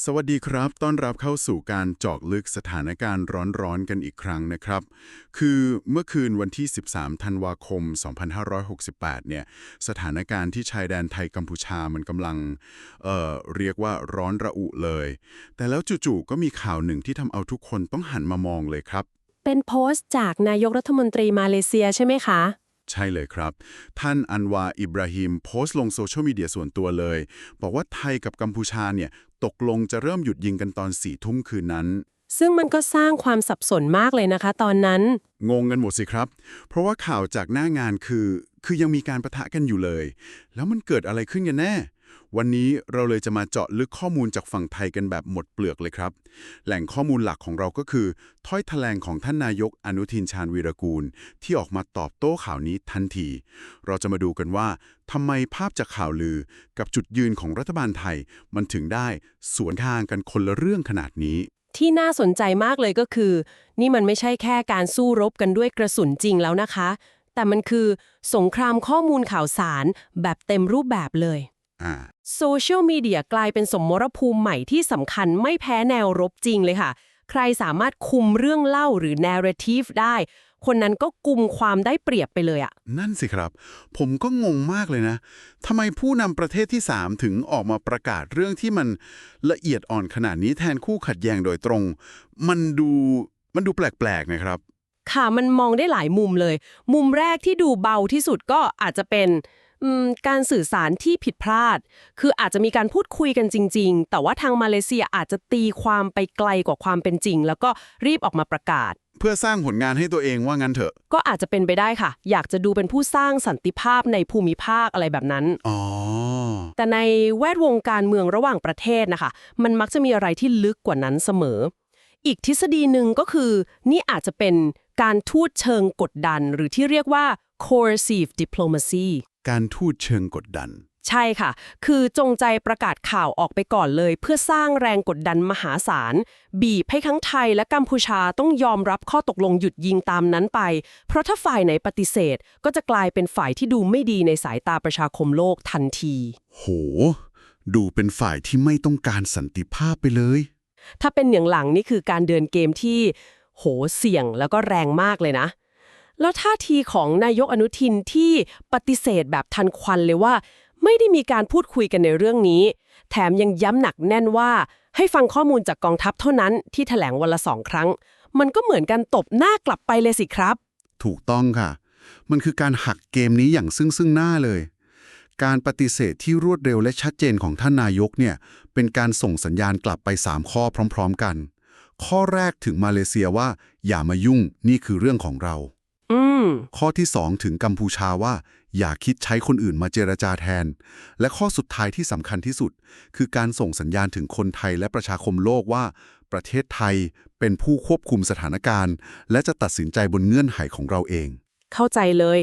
สวัสดีครับ ต้อนรับเข้าสู่การเจาะลึกสถานการณ์ร้อนๆกันอีกครั้งนะครับ คือเมื่อคืนวันที่ 13 ธันวาคม 2568 เนี่ย สถานการณ์ที่ชายแดนไทยกัมพูชามันกำลัง เอ่อ เรียกว่าร้อนระอุเลย แต่แล้วจู่ๆ ก็มีข่าวหนึ่งที่ทำเอาทุกคนต้องหันมามองเลยครับ เป็นโพสต์จากนายกรัฐมนตรีมาเลเซียใช่ไหมคะ ใช่เลยครับ ท่านอันวาอิบราฮิมโพสต์ลงโซเชียลมีเดียส่วนตัวเลย บอกว่าไทยกับกัมพูชาเนี่ยตกลงจะเริ่มหยุดยิงกันตอนสี่ทุ่มคืนนั้น ซึ่งมันก็สร้างความสับสนมากเลยนะคะ ตอนนั้น งงกันหมดสิครับ เพราะว่าข่าวจากหน้างานคือ คือยังมีการประทะกันอยู่เลย แล้วมันเกิดอะไรขึ้นกันแน่ วันนี้เราเลยจะมาเจาะลึกข้อมูลจากฝั่งไทยกันแบบหมดเปลือกเลยครับ แหล่งข้อมูลหลักของเราก็คือ ถ้อยแถลงของท่านนายกอนุทินชาญวีรกูล ที่ออกมาตอบโต้ข่าวนี้ทันที เราจะมาดูกันว่าทำไมภาพจากข่าวลือกับจุดยืนของรัฐบาลไทย มันถึงได้สวนทางกันคนละเรื่องขนาดนี้ ที่น่าสนใจมากเลยก็คือ นี่มันไม่ใช่แค่การสู้รบกันด้วยกระสุนจริงแล้วนะคะ แต่มันคือสงครามข้อมูลข่าวสารแบบเต็มรูปแบบเลย โซเชียลมีเดียกลายเป็นสมรภูมิใหม่ที่สำคัญไม่แพ้แนวรบจริงเลยค่ะ ใครสามารถคุมเรื่องเล่าหรือ narrative ได้ คนนั้นก็กุมความได้เปรียบไปเลยอะนั่นสิครับ ผมก็งงมากเลยนะทำไมผู้นำประเทศที่ 3 ถึงออกมาประกาศเรื่องที่มันละเอียดอ่อนขนาดนี้แทนคู่ขัดแย้งโดยตรง มันดูมันดูแปลกๆนะครับ ค่ะมันมองได้หลายมุมเลย มุมแรกที่ดูเบาที่สุดก็อาจจะเป็นอืม การสื่อสารที่ผิดพลาด คืออาจจะมีการพูดคุยกันจริง ๆ แต่ว่าทางมาเลเซียอาจจะตีความไปไกลกว่าความเป็นจริง แล้วก็รีบออกมาประกาศ เพื่อสร้างผลงานให้ตัวเองว่างั้นเถอะ ก็อาจจะเป็นไปได้ค่ะ อยากจะดูเป็นผู้สร้างสันติภาพในภูมิภาคอะไรแบบนั้น อ๋อ แต่ในแวดวงการเมืองระหว่างประเทศนะคะ มันมักจะมีอะไรที่ลึกกว่านั้นเสมอ อีกทฤษฎีหนึ่งก็คือ นี่อาจจะเป็นการทูตเชิงกดดัน หรือที่เรียกว่า coercive diplomacy การทูตเชิงกดดัน ใช่ค่ะ คือจงใจประกาศข่าวออกไปก่อนเลย เพื่อสร้างแรงกดดันมหาศาล บีบให้ทั้งไทยและกัมพูชาต้องยอมรับข้อตกลงหยุดยิงตามนั้นไป เพราะถ้าฝ่ายไหนปฏิเสธ ก็จะกลายเป็นฝ่ายที่ดูไม่ดีในสายตาประชาคมโลกทันที โห ดูเป็นฝ่ายที่ไม่ต้องการสันติภาพไปเลย ถ้าเป็นอย่างหลังนี่คือการเดินเกมที่ โหเสี่ยงแล้วก็แรงมากเลยนะ แล้วท่าทีของนายกอนุทินที่ปฏิเสธแบบทันควันเลยว่า ไม่ได้มีการพูดคุยกันในเรื่องนี้ แถมยังย้ำหนักแน่นว่า ให้ฟังข้อมูลจากกองทัพเท่านั้นที่แถลงวันละสองครั้ง มันก็เหมือนกันตบหน้ากลับไปเลยสิครับ ถูกต้องค่ะ มันคือการหักเกมนี้อย่างซึ่งซึ่งหน้าเลย การปฏิเสธที่รวดเร็วและชัดเจนของท่านนายกเนี่ยเป็นการส่งสัญญาณกลับไป 3 ข้อพร้อม ๆ กัน ข้อแรกถึงมาเลเซียว่า อย่ามายุ่งนี่คือเรื่องของเรา ข้อที่ 2 ถึงกัมพูชาว่า อย่าคิดใช้คนอื่นมาเจรจาแทน และข้อสุดท้ายที่สำคัญที่สุด คือการส่งสัญญาณถึงคนไทยและประชาคมโลกว่า ประเทศไทยเป็นผู้ควบคุมสถานการณ์ และจะตัดสินใจบนเงื่อนไขของเราเอง เข้าใจเลย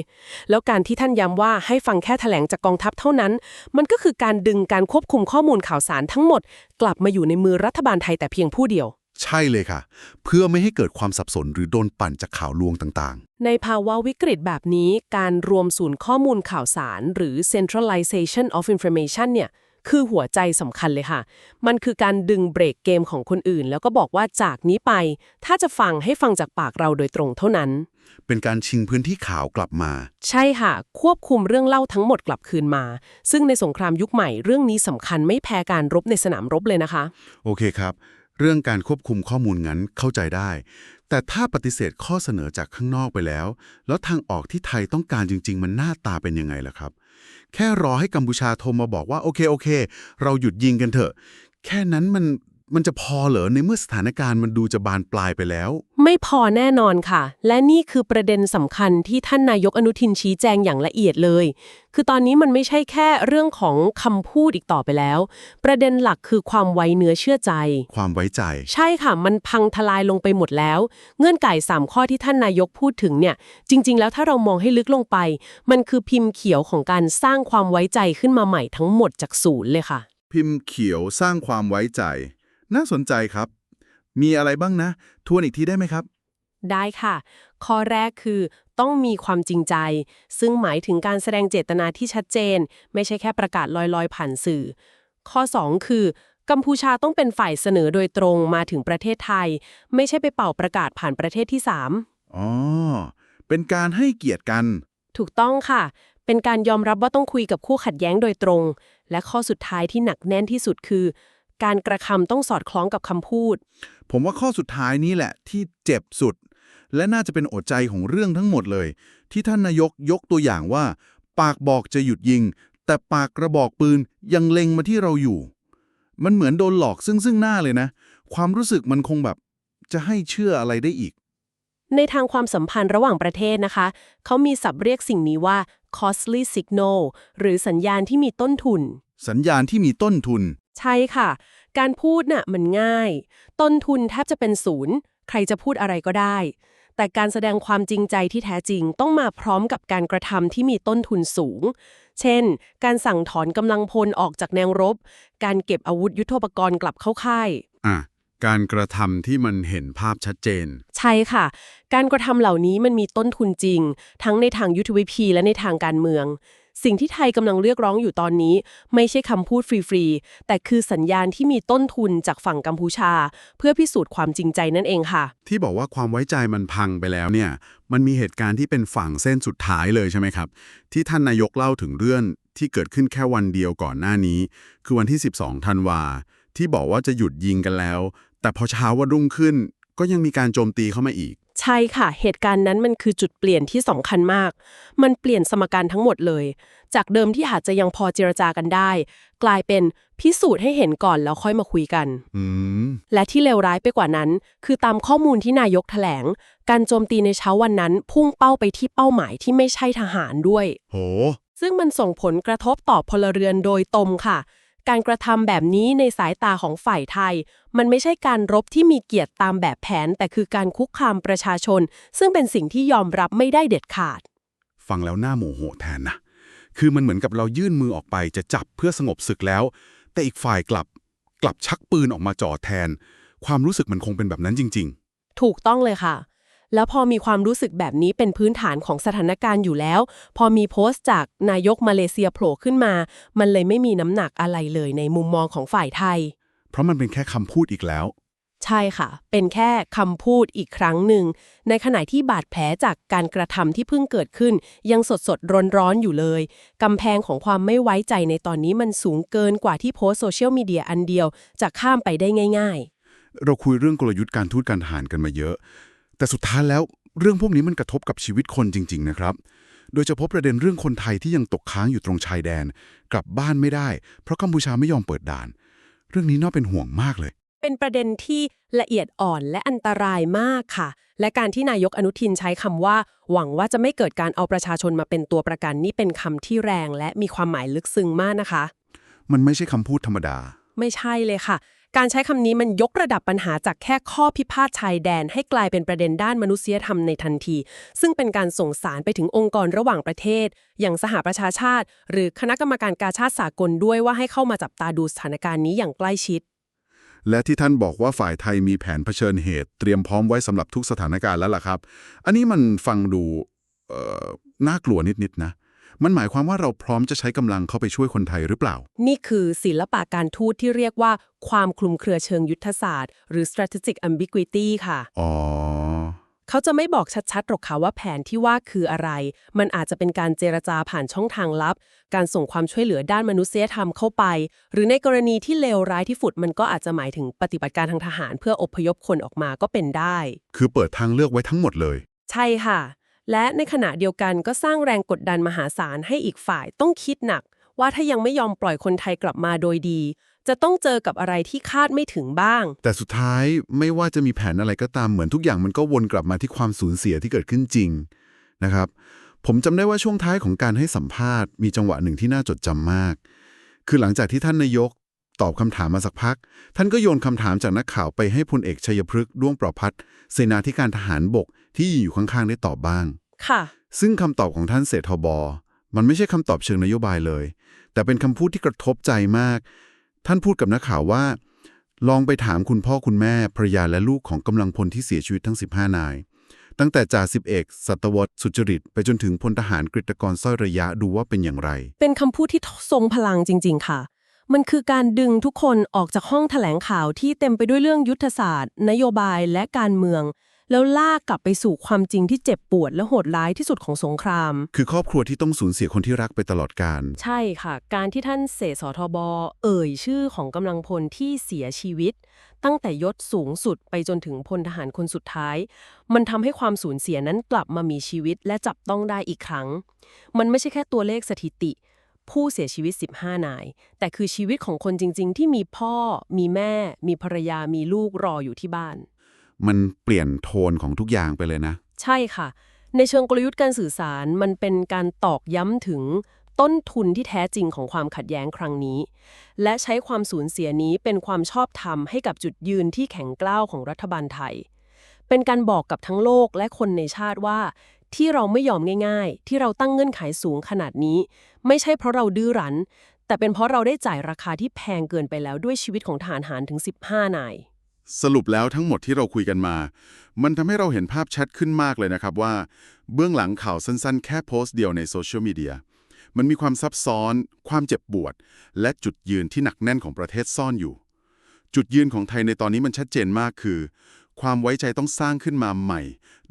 แล้วการที่ท่านย้ำว่าให้ฟังแค่แถลงจากกองทัพเท่านั้น มันก็คือการดึงการควบคุมข้อมูลข่าวสารทั้งหมด กลับมาอยู่ในมือรัฐบาลไทยแต่เพียงผู้เดียว ใช่เลยค่ะ เพื่อไม่ให้เกิดความสับสนหรือโดนปั่นจากข่าวลวงต่างในภาวะวิกฤตแบบนี้ การรวมศูนย์ข้อมูลข่าวสาร หรือ centralization of information เนี่ยคือหัวใจสำคัญเลยค่ะ มันคือการดึงเบรกเกมของคนอื่น แล้วก็บอกว่าจากนี้ไป ถ้าจะฟังให้ฟังจากปากเราโดยตรงเท่านั้นๆเป็นการชิงพื้นที่ข่าวกลับมา ใช่ค่ะ ควบคุมเรื่องเล่าทั้งหมดกลับคืนมา ซึ่งในสงครามยุคใหม่เรื่องนี้สำคัญไม่แพ้การรบในสนามรบเลยนะคะ โอเคครับ เรื่องการควบคุมข้อมูลงั้นเข้าใจได้ แต่ถ้าปฏิเสธข้อเสนอจากข้างนอกไปแล้ว แล้วทางออกที่ไทยต้องการจริง ๆ มันหน้าตาเป็นยังไงล่ะครับ แค่รอให้กัมพูชาโทรมาบอกว่าโอเคโอเค เราหยุดยิงกันเถอะ แค่นั้นมัน มันจะพอเหรอในเมื่อสถานการณ์มันดูจะบานปลายไปแล้ว ไม่พอแน่นอนค่ะ และนี่คือประเด็นสำคัญที่ท่านนายกอนุทินชี้แจงอย่างละเอียดเลย คือตอนนี้มันไม่ใช่แค่เรื่องของคำพูดอีกต่อไปแล้ว ประเด็นหลักคือความไว้เนื้อเชื่อใจ ความไว้ใจ ใช่ค่ะ มันพังทลายลงไปหมดแล้ว เงื่อนไก่สามข้อที่ท่านนายกพูดถึงเนี่ย จริง ๆ แล้วถ้าเรามองให้ลึกลงไป มันคือพิมพ์เขียวของการสร้างความไว้ใจขึ้นมาใหม่ทั้งหมดจากศูนย์เลยค่ะ พิมพ์เขียวสร้างความไว้ใจ น่าสนใจครับ มีอะไรบ้างนะ ทวนอีกทีได้ไหมครับ ได้ค่ะ ข้อแรกคือต้องมีความจริงใจ ซึ่งหมายถึงการแสดงเจตนาที่ชัดเจน ไม่ใช่แค่ประกาศลอยๆ ผ่านสื่อ ข้อ 2 คือกัมพูชาต้องเป็นฝ่ายเสนอโดยตรงมาถึงประเทศไทย ไม่ใช่ไปเป่าประกาศผ่านประเทศที่ 3 อ๋อ เป็นการให้เกียรติกัน ถูกต้องค่ะ เป็นการยอมรับว่าต้องคุยกับคู่ขัดแย้งโดยตรง และข้อสุดท้ายที่หนักแน่นที่สุดคือ การกระทำต้องสอดคล้องกับคำพูด ผมว่าข้อสุดท้ายนี้แหละที่เจ็บสุด และน่าจะเป็นโอดใจของเรื่องทั้งหมดเลย ที่ท่านนายกยกตัวอย่างว่า ปากบอกจะหยุดยิง แต่ปากกระบอกปืนยังเล็งมาที่เราอยู่ มันเหมือนโดนหลอกซึ่งซึ่งหน้าเลยนะ ความรู้สึกมันคงแบบ จะให้เชื่ออะไรได้อีก ในทางความสัมพันธ์ระหว่างประเทศนะคะ เขามีศัพท์เรียกสิ่งนี้ว่า costly signal หรือสัญญาณที่มีต้นทุน สัญญาณที่มีต้นทุน ใช่ค่ะ การพูดน่ะมันง่าย ต้นทุนแทบจะเป็นศูนย์ ใครจะพูดอะไรก็ได้ แต่การแสดงความจริงใจที่แท้จริงต้องมาพร้อมกับการกระทำที่มีต้นทุนสูง เช่น การสั่งถอนกำลังพลออกจากแนวรบ การเก็บอาวุธยุทโธปกรณ์กลับเข้าค่ายอะการกระทำที่มันเห็นภาพชัดเจน ใช่ค่ะ การกระทำเหล่านี้มันมีต้นทุนจริง ทั้งในทางยุทธวิธีและในทางการเมือง สิ่งที่ไทยกำลังเรียกร้องอยู่ตอนนี้ ไม่ใช่คำพูดฟรีๆ แต่คือสัญญาณที่มีต้นทุนจากฝั่งกัมพูชา เพื่อพิสูจน์ความจริงใจนั่นเองค่ะ ที่บอกว่าความไว้ใจมันพังไปแล้วเนี่ยมันมีเหตุการณ์ที่เป็นฝั่งเส้นสุดท้ายเลยใช่ไหมครับ ที่ท่านนายกเล่าถึงเรื่องที่เกิดขึ้นแค่วันเดียวก่อนหน้านี้ คือวันที่ 12 ธันวา ที่บอกว่าจะหยุดยิงกันแล้ว แต่พอเช้าวันรุ่งขึ้น ก็ยังมีการโจมตีเข้ามาอีก ใช่ค่ะ เหตุการณ์นั้นมันคือจุดเปลี่ยนที่สำคัญมาก มันเปลี่ยนสมการทั้งหมดเลย จากเดิมที่อาจจะยังพอเจรจากันได้ กลายเป็นพิสูจน์ให้เห็นก่อนแล้วค่อยมาคุยกัน อืม และที่เลวร้ายไปกว่านั้น คือตามข้อมูลที่นายกแถลง การโจมตีในเช้าวันนั้น พุ่งเป้าไปที่เป้าหมายที่ไม่ใช่ทหารด้วย โห ซึ่งมันส่งผลกระทบต่อพลเรือนโดยตรงค่ะ การกระทำแบบนี้ในสายตาของฝ่ายไทย มันไม่ใช่การรบที่มีเกียรติตามแบบแผน แต่คือการคุกคามประชาชน ซึ่งเป็นสิ่งที่ยอมรับไม่ได้เด็ดขาด ฟังแล้วหน้าโมโหแทนนะ คือมันเหมือนกับเรายื่นมือออกไปจะจับเพื่อสงบศึกแล้ว แต่อีกฝ่ายกลับกลับชักปืนออกมาจ่อแทน ความรู้สึกมันคงเป็นแบบนั้นจริงถูกต้องเลยค่ะ แล้วพอมีความรู้สึกแบบนี้เป็นพื้นฐานของสถานการณ์อยู่แล้ว พอมีโพสต์จากนายกมาเลเซียโผล่ขึ้นมา มันเลยไม่มีน้ำหนักอะไรเลยในมุมมองของฝ่ายไทยๆเพราะมันเป็นแค่คำพูดอีกแล้ว ใช่ค่ะ เป็นแค่คำพูดอีกครั้งหนึ่ง ในขณะที่บาดแผลจากการกระทำที่เพิ่งเกิดขึ้น ยังสดสดร้อนร้อนๆอยู่เลยกำแพงของความไม่ไว้ใจในตอนนี้มันสูงเกินกว่าที่โพสต์โซเชียลมีเดียอันเดียวจะข้ามไปได้ง่ายเราคุยเรื่องกลยุทธ์การทูตการทหารกันมาเยอะ แต่สุดท้ายแล้วเรื่องพวกนี้มันกระทบกับชีวิตคนจริง ๆ นะครับ โดยเฉพาะประเด็นเรื่องคนไทยที่ยังตกค้างอยู่ตรงชายแดน กลับบ้านไม่ได้ เพราะกัมพูชาไม่ยอมเปิดด่าน เรื่องนี้น่าเป็นห่วงมากเลยๆเป็นประเด็นที่ละเอียดอ่อนและอันตรายมากค่ะ และการที่นายกอนุทินใช้คำว่า หวังว่าจะไม่เกิดการเอาประชาชนมาเป็นตัวประกันนี่เป็นคำที่แรง และมีความหมายลึกซึ้งมากนะคะ มันไม่ใช่คำพูดธรรมดา ไม่ใช่เลยค่ะ การใช้คำนี้มันยกระดับปัญหาจากแค่ข้อพิพาทชายแดน ให้กลายเป็นประเด็นด้านมนุษยธรรมในทันที ซึ่งเป็นการส่งสารไปถึงองค์กรระหว่างประเทศ อย่างสหประชาชาติ หรือคณะกรรมการกาชาติสากลด้วยว่าให้เข้ามาจับตาดูสถานการณ์นี้อย่างใกล้ชิด และที่ท่านบอกว่าฝ่ายไทยมีแผนเผชิญเหตุ เตรียมพร้อมไว้สำหรับทุกสถานการณ์แล้วล่ะครับ อันนี้มันฟังดูน่ากลัวนิดๆนะ มันหมายความว่าเราพร้อมจะใช้กำลังเข้าไปช่วยคนไทยหรือเปล่า นี่คือศิลปะการทูตที่เรียกว่า ความคลุมเครือเชิงยุทธศาสตร์ หรือ strategic ambiguity ค่ะ อ๋อ เขาจะไม่บอกชัดๆหรอกค่ะว่าแผนที่ว่าคืออะไร มันอาจจะเป็นการเจรจาผ่านช่องทางลับ การส่งความช่วยเหลือด้านมนุษยธรรมเข้าไป หรือในกรณีที่เลวร้ายที่สุดมันก็อาจจะหมายถึงปฏิบัติการทางทหาร เพื่ออพยพคนออกมาก็เป็นได้ คือเปิดทางเลือกไว้ทั้งหมดเลย ใช่ค่ะ และในขณะเดียวกันก็สร้างแรงกดดันมหาศาลให้อีกฝ่ายต้องคิดหนัก ว่าถ้ายังไม่ยอมปล่อยคนไทยกลับมาโดยดี จะต้องเจอกับอะไรที่คาดไม่ถึงบ้าง แต่สุดท้ายไม่ว่าจะมีแผนอะไรก็ตามเหมือนทุกอย่างมันก็วนกลับมาที่ความสูญเสียที่เกิดขึ้นจริงนะครับ ผมจำได้ว่าช่วงท้ายของการให้สัมภาษณ์มีจังหวะหนึ่งที่น่าจดจำมาก คือหลังจากที่ท่านนายก ตอบคำถามมาสักพัก ท่านก็โยนคำถามจากนักข่าวไปให้พลเอกชัยพฤกษ์ด้วงประพัฒน์เสนาธิการทหารบกที่อยู่ข้างๆได้ตอบบ้าง ค่ะ ซึ่งคำตอบของท่านเศรษฐบมันไม่ใช่คำตอบเชิงนโยบายเลย แต่เป็นคำพูดที่กระทบใจมาก ท่านพูดกับนักข่าวว่า ลองไปถามคุณพ่อคุณแม่ภรรยาและลูกของกำลังพลที่เสียชีวิตทั้ง 15 นาย ตั้งแต่จ่าสิบเอกสัตวรสุจริต ไปจนถึงพลทหารกฤตกรสร้อยระยะดูว่าเป็นอย่างไร เป็นคำพูดที่ทรงพลังจริง ๆ ค่ะ มันคือการดึงทุกคนออกจากห้องแถลงข่าวที่เต็มไปด้วยเรื่องยุทธศาสตร์ นโยบายและการเมือง แล้วลากกลับไปสู่ความจริงที่เจ็บปวดและโหดร้ายที่สุดของสงคราม คือครอบครัวที่ต้องสูญเสียคนที่รักไปตลอดกาลใช่ค่ะ การที่ท่านเสสทบ เอ่ยชื่อของกำลังพลที่เสียชีวิต ตั้งแต่ยศสูงสุดไปจนถึงพลทหารคนสุดท้าย มันทำให้ความสูญเสียนั้นกลับมามีชีวิตและจับต้องได้อีกครั้ง มันไม่ใช่แค่ตัวเลขสถิติ ผู้เสียชีวิต 15 นาย แต่คือชีวิตของคนจริง ๆ ที่มีพ่อ มีแม่ มีภรรยา มีลูกรออยู่ที่บ้าน มันเปลี่ยนโทนของทุกอย่างไปเลยนะ ใช่ค่ะ ในเชิงกลยุทธ์การสื่อสารมันเป็นการตอกย้ำถึงต้นทุนที่แท้จริงของความขัดแย้งครั้งนี้ และใช้ความสูญเสียนี้เป็นความชอบธรรมให้กับจุดยืนที่แข็งกล้าวของรัฐบาลไทย เป็นการบอกกับทั้งโลกและคนในชาติว่า ที่เราไม่ยอมง่าย ๆ ที่เราตั้งเงื่อนไขสูงขนาดนี้ ไม่ใช่เพราะเราดื้อรั้น แต่เป็นเพราะเราได้จ่ายราคาที่แพงเกินไปแล้วด้วยชีวิตของทหารหารถึง 15 นาย สรุปแล้วทั้งหมดที่เราคุยกันมา มันทำให้เราเห็นภาพชัดขึ้นมากเลยนะครับว่า เบื้องหลังข่าวสั้นๆ แค่โพสต์เดียวในโซเชียลมีเดียมันมีความซับซ้อน ความเจ็บปวด และจุดยืนที่หนักแน่นของประเทศซ่อนอยู่ จุดยืนของไทยในตอนนี้มันชัดเจนมากคือ ความไว้ใจต้องสร้างขึ้นมาใหม่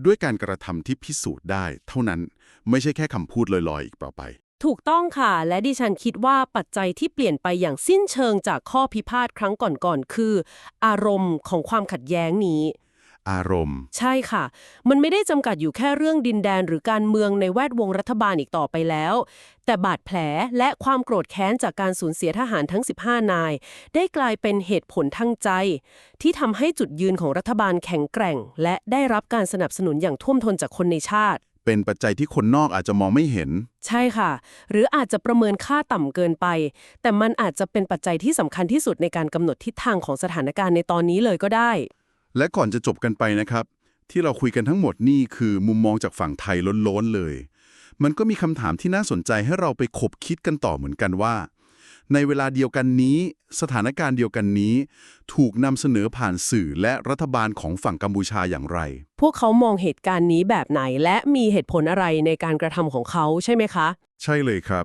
ด้วยการกระทำที่พิสูจน์ได้ เท่านั้นไม่ใช่แค่คำพูดลอยๆ อีกต่อไป ถูกต้องค่ะ และดิฉันคิดว่าปัจจัยที่เปลี่ยนไปอย่างสิ้นเชิงจากข้อพิพาทครั้งก่อนๆคือ อารมณ์ของความขัดแย้งนี้ อารมณ์ ใช่ค่ะ มันไม่ได้จำกัดอยู่แค่เรื่องดินแดนหรือการเมืองในแวดวงรัฐบาลอีกต่อไปแล้ว แต่บาดแผลและความโกรธแค้นจากการสูญเสียทหารทั้ง 15 นาย ได้กลายเป็นเหตุผลทางใจ ที่ทำให้จุดยืนของรัฐบาลแข็งแกร่ง และได้รับการสนับสนุนอย่างท่วมท้นจากคนในชาติ เป็นปัจจัยที่คนนอกอาจจะมองไม่เห็น ใช่ค่ะ หรืออาจจะประเมินค่าต่ำเกินไป แต่มันอาจจะเป็นปัจจัยที่สำคัญที่สุดในการกำหนดทิศทางของสถานการณ์ในตอนนี้เลยก็ได้ และก่อนจะจบกันไปนะครับ ที่เราคุยกันทั้งหมดนี่คือมุมมองจากฝั่งไทยล้นๆเลย มันก็มีคำถามที่น่าสนใจให้เราไปคบคิดกันต่อเหมือนกันว่า ในเวลาเดียวกันนี้ สถานการณ์เดียวกันนี้ ถูกนำเสนอผ่านสื่อและรัฐบาลของฝั่งกัมพูชาอย่างไร พวกเขามองเหตุการณ์นี้แบบไหน และมีเหตุผลอะไรในการกระทำของเขาใช่ไหมคะ ใช่เลยครับ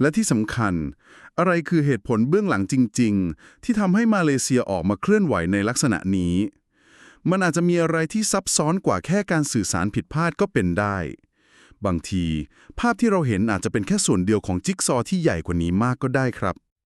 และที่สำคัญ อะไรคือเหตุผลเบื้องหลังจริง ๆ ที่ทำให้มาเลเซียออกมาเคลื่อนไหวในลักษณะนี้ มันอาจจะมีอะไรที่ซับซ้อนกว่าแค่การสื่อสารผิดพลาดก็เป็นได้ บางที ภาพที่เราเห็นอาจจะเป็นแค่ส่วนเดียวของจิ๊กซอว์ที่ใหญ่กว่านี้มากก็ได้ครับ